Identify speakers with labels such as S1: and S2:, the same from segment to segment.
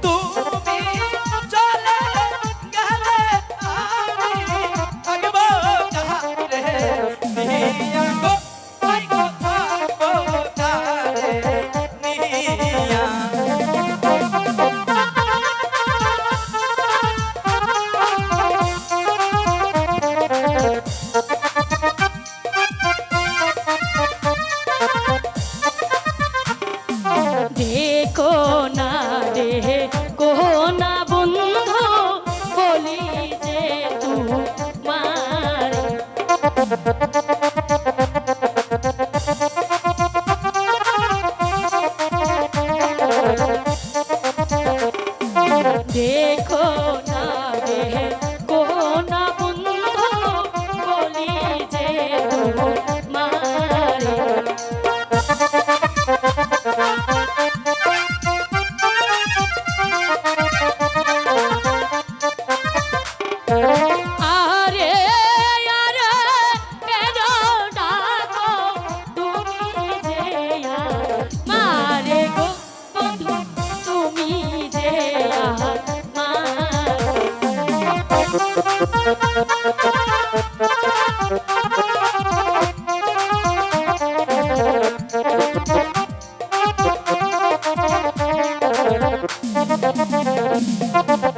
S1: Tú
S2: দেখো না রে কোনা বন্ধু বলি যে মারে
S1: Thank Thank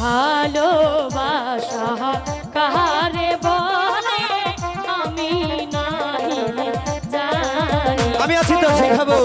S1: ভালোবাসা
S2: কাহারে বলে আমি
S1: আমি আছি তো শেখাবো